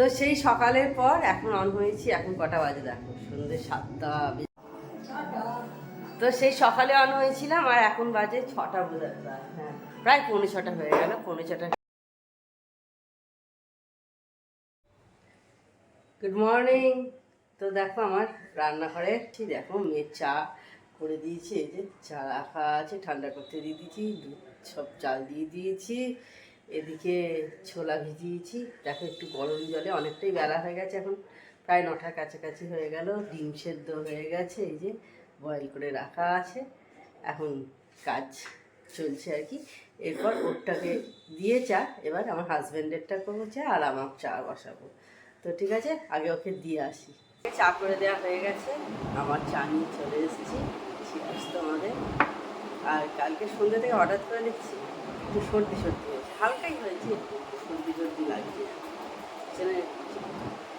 তো সেই সকালের পর এখন অন হয়েছি, এখন কটা বাজে দেখো? সন্ধ্যে সাতটা তো সেই সকালে অন হয়েছিলাম আর এখন বাজে ছটা বোধ হয়, প্রায়। পৌনে ছটা হয়ে গেল, পৌনে ছটা গুড মর্নিং তো দেখো আমার রান্নাঘরে ঠিক দেখো মেয়ের চা করে দিয়েছি, এই যে চা রাখা আছে, ঠান্ডা করতে দিয়ে দিয়েছি, দুধ সব চাল দিয়ে দিয়েছি। এদিকে ছোলা ভিজিয়েছি, দেখো একটু গরম জলে অনেকটাই বেলা হয়ে গেছে এখন, প্রায় নটার কাছাকাছি হয়ে গেল, ডিম সেদ্ধ হয়ে গেছে, এই যে বয়েল করে রাখা আছে, এখন কাজ চলছে আর কি। এরপর ওরটাকে দিয়ে চা, এবার আমার হাজব্যান্ডেরটা করব চা আর আমার চা বসাবো। তো ঠিক আছে, আগে ওকে দিয়ে আসি। চা করে দেওয়া হয়ে গেছে, আমার চা নিয়ে চলে এসেছি শিয়াস তোমাদের আর কালকে সন্ধ্যে থেকে হঠাৎ করে নিচ্ছি একটু সর্দি সর্দি। হালকাই হয়েছে সর্দি সর্দি লাগছে সেখানে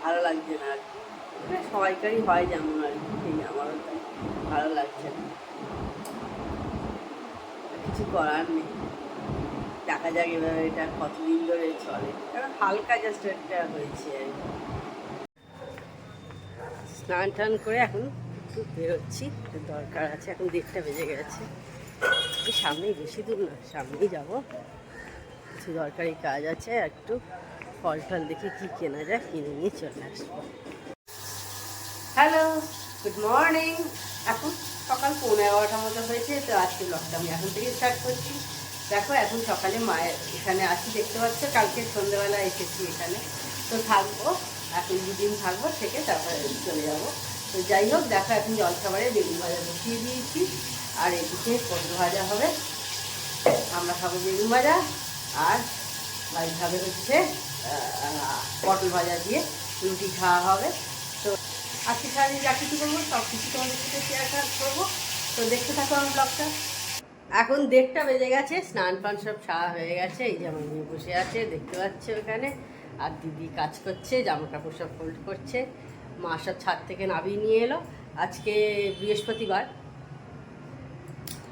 ভালো লাগছে না আর কি। সবাইকারই হয় যেমন আর কি, সেই আমারও তাই, ভালো লাগছে না। কিছু করার নেই। দেখা যাক এবার এটা কতদিন ধরে চলে। কারণ হালকা জাস্ট একটা হয়েছে আর স্নান টান করে এখন একটু বেরোচ্ছি দরকার আছে, এখন দেড়টা বেজে গেছে। সামনেই বেশি দূর না, সামনেই যাব। কিছু দরকারি কাজ আছে, একটু ফল টল দেখে কি কেনা যায়, কিনে নিয়ে চলে আসব। হ্যালো গুড মর্নিং এখন সকাল পৌনে এগারোটার মতো হয়েছে, তো আজকে ব্লগটা আমি এখন থেকে স্টার্ট করছি। দেখো, এখন সকালে মায়ের এখানে আছি, দেখতে পাচ্ছ, কালকে সন্ধ্যেবেলা এসেছি এখানে। তো থাকব, এখন দুদিন থাকব, থেকে তারপরে চলে যাব। তো যাই হোক, দেখো, এখন জলখাবারে বেগুন ভাজা বসিয়ে দিয়েছি, আর এদিকে পটল ভাজা হবে। আমরা খাব বেগুন ভাজা। আর ভাই খাবে হচ্ছে পটল ভাজা দিয়ে রুটি খাওয়া হবে। তো আজকে সারাদিন যা কিছু করব, সব কিছু তোমাদের সাথে শেয়ার করব। তো দেখতে থাকো আমার ব্লগটা এখন দেড়টা বেজে গেছে, স্নান পান সব ছাড়া হয়ে গেছে, এই যেমন মেয়ে বসে আছে, দেখতে পাচ্ছে ওখানে আর দিদি কাজ করছে জামা কাপড় সব ফোল্ড করছে। মা সব ছাদ থেকে নামিয়ে নিয়ে এলো। আজকে বৃহস্পতিবার।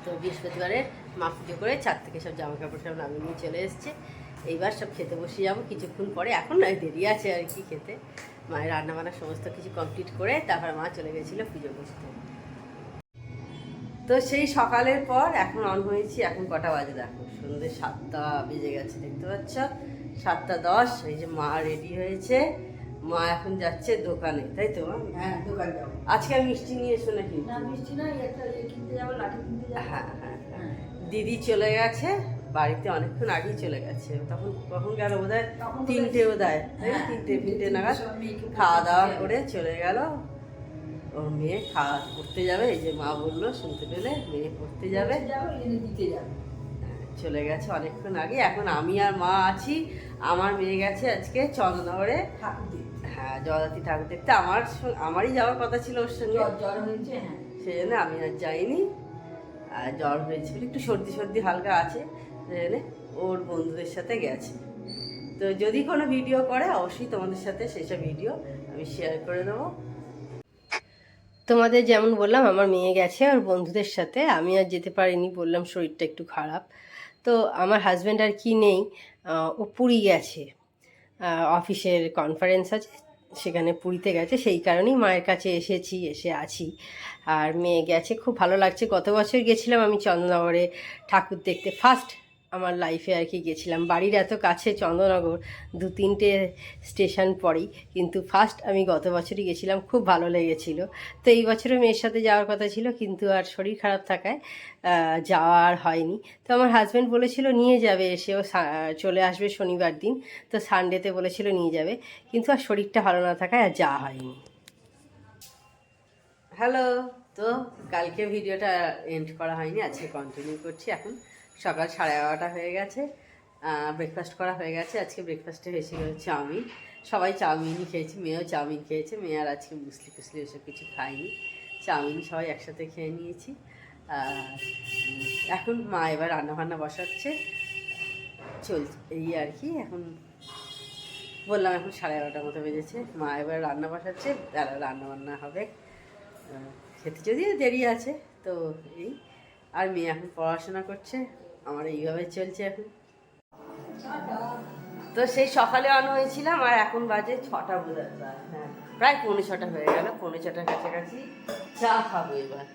তো বৃহস্পতিবারে মা পুজো করে ছাদ থেকে সব জামা কাপড় সব নামিয়ে নিয়ে চলে এসছে। এইবার সব খেতে বসে যাব। কিছুক্ষণ পরে এখন নয় দেরি আছে আর কি খেতে। মায়ের রান্নাবান্না সমস্ত কিছু কমপ্লিট করে তারপর মা চলে গেছিল পুজো করতে তো সেই সকালের পর এখন অন হয়েছি এখন কটা বাজে দেখো? সন্ধ্যে সাতটা বেজে গেছে দেখতে পাচ্ছ? সাতটা দশ এই যে মা রেডি হয়েছে। মা এখন যাচ্ছে দোকানে তাই তো? হ্যাঁ দোকান যাব। আজকে মিষ্টি নিয়ে এসো নাকি না মিষ্টি না একটা ইয়ে কিনতে যাব লাঠি কিনতে যাব। হ্যাঁ হ্যাঁ। দিদি চলে গেছে বাড়িতে অনেকক্ষণ আগেই চলে গেছে। তখন কখন গেল বোধ হয় তিনটে বোধ হয় হ্যাঁ, তিনটে তিনটে নাগাদ খাওয়া দাওয়া করে চলে গেল। ওর মেয়ে খাওয়া করতে যাবে এই যে মা বলল শুনতে পেলে মেয়ে পড়তে যাবে। দিতে যাব। চলে গেছে অনেকক্ষণ আগে। এখন আমি আর মা আছি। আমার মেয়ে গেছে আজকে চন্দ্রনগরে। দেখতে হ্যাঁ জগদ্ধাত্রী ঠাকুর দেখতে আমার আমারই যাওয়ার কথা ছিল ওর সঙ্গে। হ্যাঁ। সেই জন্য আমি আর যাইনি। জ্বর হয়েছিল, একটু সর্দি সর্দি হালকা আছে ওর বন্ধুদের সাথে গেছে। তো যদি কোনো ভিডিও করে, অবশ্যই তোমাদের সাথে সেসব ভিডিও আমি শেয়ার করে দেবো। তোমাদের যেমন বললাম, আমার মেয়ে গেছে ওর বন্ধুদের সাথে, আমি আর যেতে পারিনি, বললাম শরীরটা একটু খারাপ। তো আমার হাজব্যান্ড আর কি নেই ও পুরী গেছে। অফিসের কনফারেন্স আছে সেখানে পুরীতে গেছে, সেই কারণেই মায়ের কাছে এসেছি, এসে আছি। আর মেয়ে গেছে, খুব ভালো লাগছে। গত বছর গেছিলাম আমি চন্দ্রনগরে ঠাকুর দেখতে। ফার্স্ট আমার লাইফে আর কি গেছিলাম। বাড়ির এত কাছে চন্দ্রনগর, দু তিনটে স্টেশন পরেই। কিন্তু ফার্স্ট আমি গত বছরই গেছিলাম, খুব ভালো লেগেছিল। তো এই বছরও মেয়ের সাথে যাওয়ার কথা ছিল, কিন্তু আর শরীর খারাপ থাকায় যাওয়া আর হয়নি। তো আমার হাজব্যান্ড বলেছিল, নিয়ে যাবে এসেও চলে আসবে শনিবার দিন। তো সানডেতে বলেছিল, নিয়ে যাবে। কিন্তু আর শরীরটা ভালো না থাকায় আর যাওয়া হয়নি। হ্যালো তো কালকে ভিডিওটা এন্ড করা হয়নি, আজকে কন্টিনিউ করছি এখন। সকাল সাড়ে এগারোটা হয়ে গেছে ব্রেকফাস্ট করা হয়ে গেছে। আজকে ব্রেকফাস্টে হয়েছিল চাউমিন। সবাই চাউমিনই খেয়েছে, মেয়েও চাউমিন খেয়েছে, মেয়ে আর আজকে মুসলি ফুসলি ওসব কিছু খায়নি। চাউমিন সবাই একসাথে খেয়ে নিয়েছি। এখন মা এবার রান্নাবান্না বসাচ্ছে। চলছে এই আর কি, এখন বললাম এখন সাড়ে এগারোটার মতো বেজেছে। মা এবার রান্না বসাচ্ছে তারা রান্না বান্না হবে খেতে যদিও দেরি আছে, তো এই। আর মেয়ে এখন পড়াশোনা করছে। আমার এইভাবে চলছে এখন। তো সেই সকালে আনা হয়েছিলাম আর এখন বাজে ছটা প্রায়, হ্যাঁ। প্রায় পৌনে ছটা হয়ে গেল পৌনে ছটার কাছাকাছি চা খাব এবার।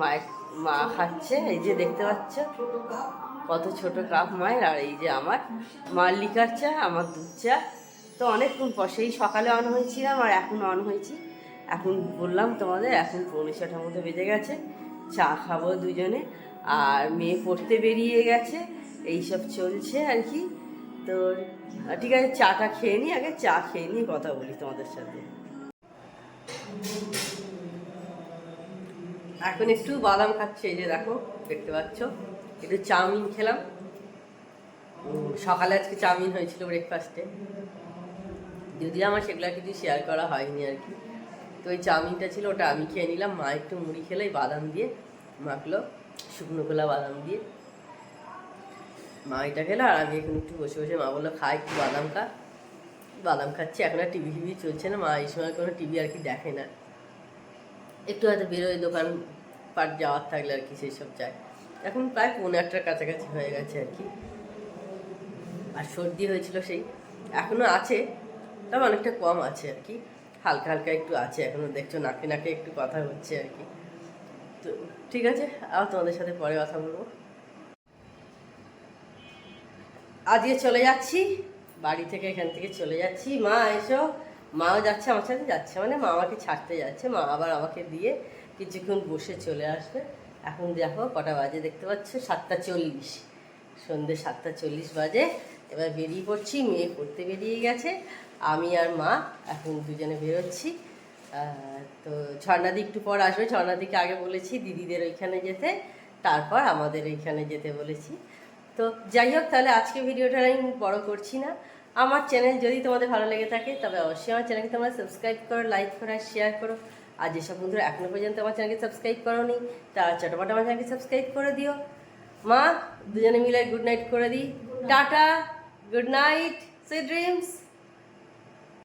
মায়ের মা খাচ্ছে এই যে দেখতে পাচ্ছ কত ছোট কাপ মায়ের আর এই যে আমার। মার লিকার চা আমার দুধ চা। তো অনেকক্ষণ পর সেই সকালে অন হয়েছিলাম আর এখন অন হয়েছি। এখন বললাম তোমাদের এখন পৌনে ছটার মধ্যে বেজে গেছে চা খাব দুজনে। আর মেয়ে পড়তে বেরিয়ে গেছে, এইসব চলছে আর কি। তো, ঠিক আছে, চাটা খেয়ে নিই আগে চা খেয়ে নিয়ে কথা বলি তোমাদের সাথে। এখন একটু বাদাম খাচ্ছে, এই যে দেখো, দেখতে পাচ্ছ? একটু চাউমিন খেলাম। সকালে আজকে চাউমিন হয়েছিল ব্রেকফাস্টে যদি আমার সেগুলো কিছু শেয়ার করা হয়নি আর কি। তো ওই চাউমিনটা ছিল, ওটা আমি খেয়ে নিলাম। মা একটু মুড়ি খেলে বাদাম দিয়ে মাখলো। শুকনো খোলা বাদাম দিয়ে। মা এটা খেলো আর আমি এখন একটু বসে বসে মা বলল, খা একটু বাদাম খা। বাদাম খাচ্ছি, এখন আর টিভি টিভি চলছে না। মা এই সময় কোনো টিভি আর কি দেখে না। একটু হয়তো বেরোয় দোকান পাট যাওয়ার থাকলে আর কি সেই সব যায়। এখন প্রায় পৌনে একটার কাছাকাছি হয়ে গেছে আর কি। আর সর্দি হয়েছিল সেই। এখনও আছে, তবে অনেকটা কম আছে আর কি। হালকা হালকা একটু আছে, এখনও দেখছ নাকে নাকে একটু কথা হচ্ছে আর কি। তো ঠিক আছে, আবার তোমাদের সাথে পরে কথা বলব। আজকে চলে যাচ্ছি, বাড়ি থেকে এখান থেকে চলে যাচ্ছি। মা, এসো। মাও যাচ্ছে আমার সাথে, যাচ্ছে মানে মা আমাকে ছাড়তে যাচ্ছে। মা আবার আমাকে দিয়ে কিছুক্ষণ বসে চলে আসবে। এখন দেখো কটা বাজে দেখতে পাচ্ছ? সাতটা চল্লিশ। সন্ধ্যে সাতটা চল্লিশ বাজে। এবার বেরিয়ে পড়ছি, মেয়ে পড়তে বেরিয়ে গেছে। আমি আর মা এখন দুজনে বেরোচ্ছি। তো ঝর্ণাদি একটু পর আসবে। ঝর্ণাদিকে আগে বলেছি দিদিদের ওইখানে যেতে, তারপর আমাদের এইখানে যেতে বলেছি। তো যাই হোক, তাহলে আজকে ভিডিওটা আমি বড় করছি না। আমার চ্যানেল যদি তোমাদের ভালো লেগে থাকে, তবে অবশ্যই আমার চ্যানেলকে তোমরা সাবস্ক্রাইব করো লাইক করো আর শেয়ার করো। আর যেসব বন্ধুরা এখনও পর্যন্ত আমার চ্যানেলকে সাবস্ক্রাইব করোনি, তারা চটপট আমার চ্যানেলকে সাবস্ক্রাইব করে দিও। মা, দুজনে মিলে গুড নাইট করে দিই। Tata good night see dreams